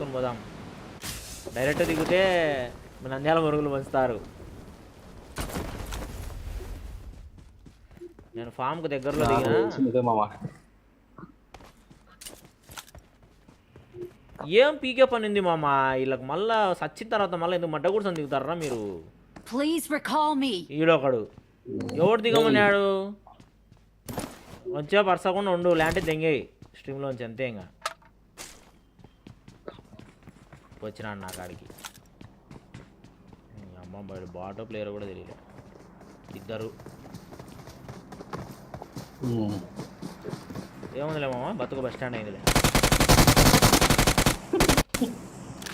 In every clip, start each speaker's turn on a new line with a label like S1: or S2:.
S1: తీసుకొని పోదాం. డైరెక్ట్ దిగితే నంద్యాల మురుగులు పంచుతారు. నేను ఫామ్కు దగ్గరలో దిగినా ఏం పీకే పని ఉంది మామ? వీళ్ళకి మళ్ళా సచ్చిన తర్వాత మళ్ళీ ఎందుకు మడ్డ కూడా దిగుతారా మీరు?
S2: Please recall me.
S1: ఈడొకడు. ఎవడు దిగమన్నాడు? వచ్చే పరసకుండా ఉండు లాంటి దెంగేయి. స్ట్రీమ్లోంచి అంతే ఇంకా వచ్చినాడు నా కాడికి. అమ్మ బయట బాటో ప్లేయర్ కూడా తెలియలే. ఇద్దరు. ఏముందిలే మామ? బతుకు బస్ స్టాండ్ అయిందిలే.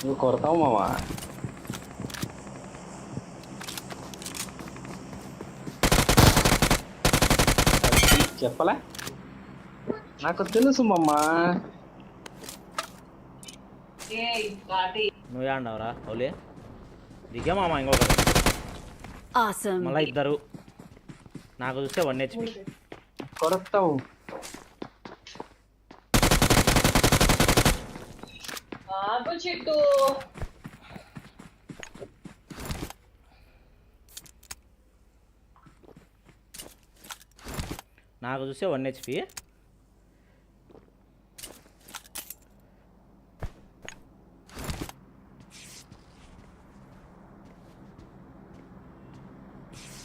S3: నువ్వు కొడతావు మామా? చెప్పలే? నాకు తెలుసు మమ్మా
S1: నువ్వే అన్నావురా ఓలే దిగే మామ ఇంకొకరు. మళ్ళీ ఇద్దరు. నాకు చూస్తే వన్ హెచ్పి
S3: కొడతావు.
S4: చిట్టు.
S1: నాకు చూస్తే one HP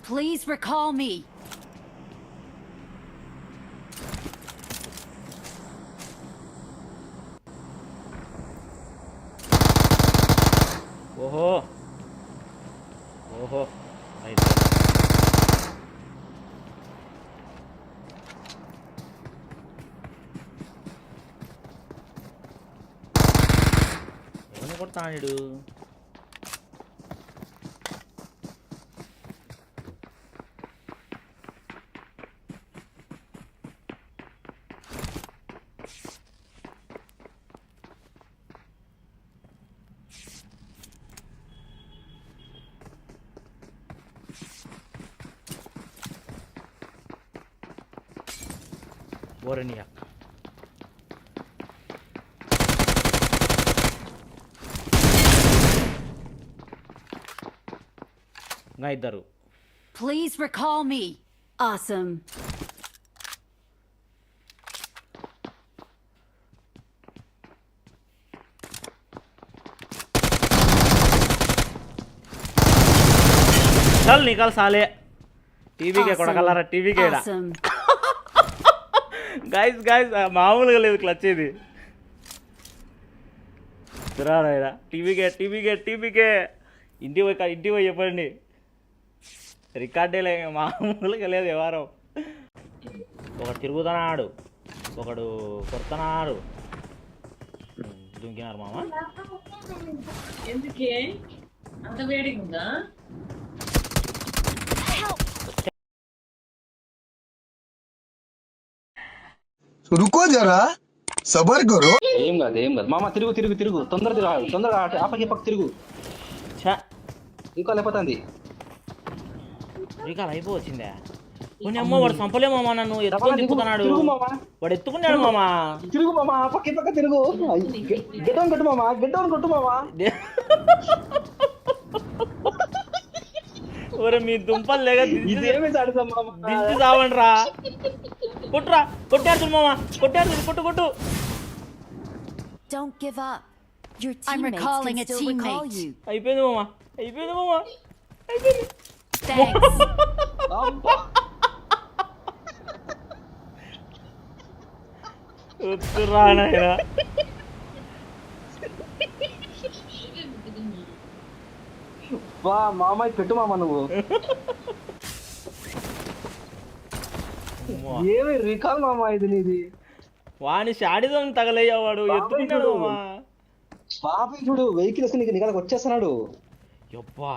S2: Please recall me.
S1: Oho. Oho. Hayır. Onu kurtardı. Woroniak. nga
S2: Please recall me. Awesome.
S1: ಚಲ್ ನಿಕಲ್ ಸಾಲೆ ಟಿವಿಗೆ ಕೊಡಕಲ್ಲಾರ ಟಿವಿಗೆ ಇಲ್ಲ
S2: Awesome.
S1: గైస్ గాయస్ మామూలుగా లేదు క్లచ్ ఇది. తిరాడా టీవీకే టీవీకే టీవీకే ఇంటి పోయి ఇంటి పోయి చెప్పండి. రికార్డే లే మామూలుగా లేదు వ్యవహారం. ఒకడు తిరుగుతున్నాడు ఒకడు కొడుతున్నాడు. దుంకినారు మామ.
S4: ఎందుకే? అంత వేడిగా ఉందా
S5: రుకో జరా సబర్ గురు
S3: ఏం కాదు ఏం కాదు. మామ తిరుగు తిరుగు తిరుగు. తొందర తిరుగు తొందరగా ఆపకి పక్క తిరుగు. ఇంకా లేకపోతుంది
S1: ఇంకా అయిపోవచ్చిందే కొన్ని అమ్మ వాడు చంపలేమో మామ నన్ను ఎత్తుకొని తిప్పుతున్నాడు వాడు ఎత్తుకున్నాడు మామ.
S3: తిరుగు మామ పక్క పక్క తిరుగు. గిడ్డం కొట్టు మామ గిడ్డం కొట్టు మామ.
S1: ఒరే మీ దుంపలు లేక దించి సావండి రా కొట్టురా కొట్టారు చూడు మామ కొట్టారు చూడు కొట్టు కొట్టు
S6: Don't give up. Your
S2: I'm
S6: teammates
S2: recalling
S6: can
S2: a
S6: still recall
S2: teammate.
S6: you.
S1: అయిపోయింది మామ అయిపోయింది మామ అయిపోయింది
S2: Thanks.
S3: అబ్బా.
S1: వద్దురా నాయనా
S3: వా మామయ్య పెట్టు మామ నువ్వు
S1: అమ్మో.
S3: ఏమి రికాల్ మామ ఇది నీది?
S1: వాని షాడిజం తగలయ్యేవాడు ఎత్తుకున్నాడు మామ.
S3: పాపం చూడు వెహికల్ వేసుకుని నీకు నికాలకు వచ్చేస్తున్నాడు.
S1: యబ్బా.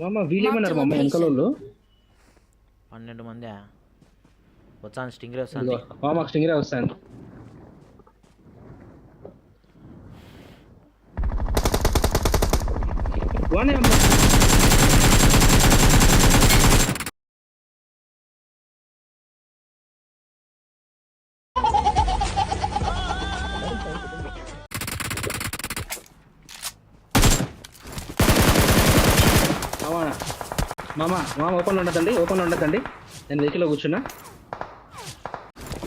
S3: మామ వీలేమన్నారు మామ వెనకాల వాళ్ళు
S1: పన్నెండు మంది. వచ్చాను స్టింగ్ వస్తాను.
S3: మామ స్టింగరే వస్తాను. వానే అమ్మ. మామ మామ ఓపెన్లో ఉండదండి ఓపెన్లో ఉండదండి నేను వెహికల్లో కూర్చున్నా.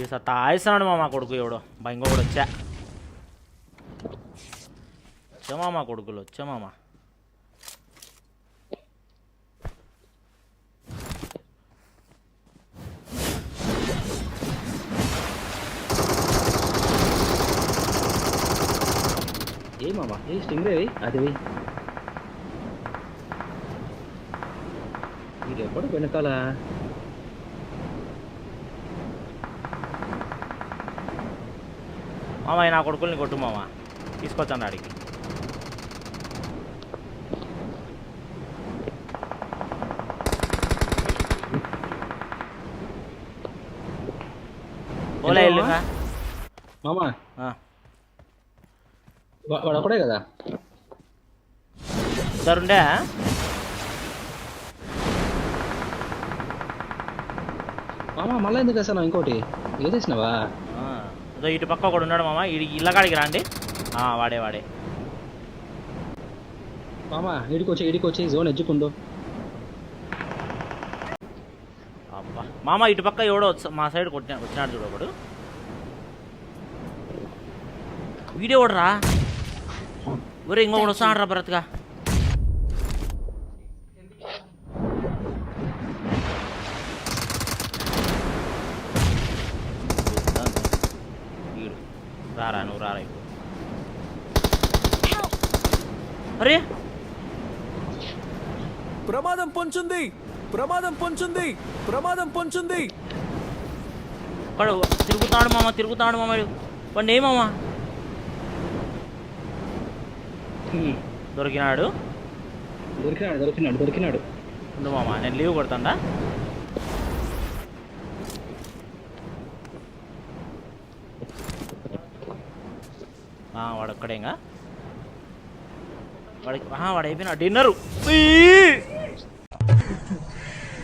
S1: ఈ సత్తా ఆయిస్తున్నాడు మామ కొడుకు ఎవడో. బా ఇంకొకడు వచ్చా. వచ్చా మామ కొడుకులు వచ్చా మామ.
S3: ఏ మామ? ఏ స్టింగ్ అది వెయ్యి. వీడు ఎప్పుడు వెనకాల
S1: మామ ఈ నా కొడుకుల్ని కొట్టు మామ తీసుకొచ్చాను ఆడికి ఓలే
S3: ఎంత
S1: ఇల్లుగా
S3: మామ
S1: ఆ,
S3: వా- వాడు ఒకడే కదా
S1: ఇద్దరుండే
S3: మామ మళ్ళీ ఎందుకు వేసాను ఇంకోటి? ఏదేసినావా
S1: అదో ఇటు పక్క ఒకడు ఉన్నాడు మామ ఇడి ఇళ్ళకాడికి రాండి. ఆ, వాడే వాడే.
S3: మామ ఇడికి వచ్చి ఇడికి వచ్చి జోన్ ఎజ్జుకుందో
S1: అబ్బా. మామ ఇటు పక్క ఎవడో మా సైడ్ కొట్టిన వచ్చినాడు చూడు ఒకడు. వీడియో రా ఒరే ఇంకొకడు వస్తాడు రా భరత్గా వీడు రారా నువ్వు రారా ఇప్పుడు అరే
S6: ప్రమాదం పొంచుంది. ప్రమాదం పొంచుంది. ప్రమాదం పొంచుంది.
S1: తిరుగుతాడు మామ తిరుగుతాడు మామ వాడిని ఏ మామ?
S3: హ్మ్.
S1: దొరికినాడు.
S3: దొరికినాడు దొరికినాడు దొరికినాడు.
S1: ఉండు మామ నేను లీవ్ కొడతాడా? వాడు ఒక్కడేగా వాడికి ఆహా, వాడు అయిపోయినా డిన్నరు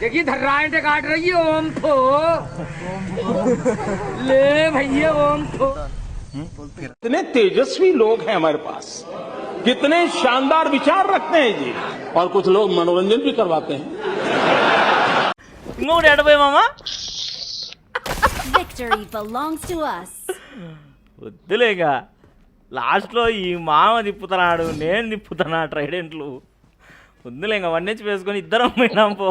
S7: देखिए धर्राएं से काट रही है ओम थो ले भैया ओम थो
S8: कितने तेजस्वी लोग हैं हमारे पास कितने शानदार विचार रखते हैं जी और कुछ लोग मनोरंजन भी करवाते हैं
S1: ఇంకొకటి ఎడపోయి మామ
S2: Victory belongs to us.
S1: లాస్ట్లో ఈ మామ తిప్పుతున్నాడు నేను తిప్పుతున్నా ట్రైడెంట్లు. వద్దులేగా వన్ హెచ్ వేసుకొని ఇద్దరం పోయినాం పో.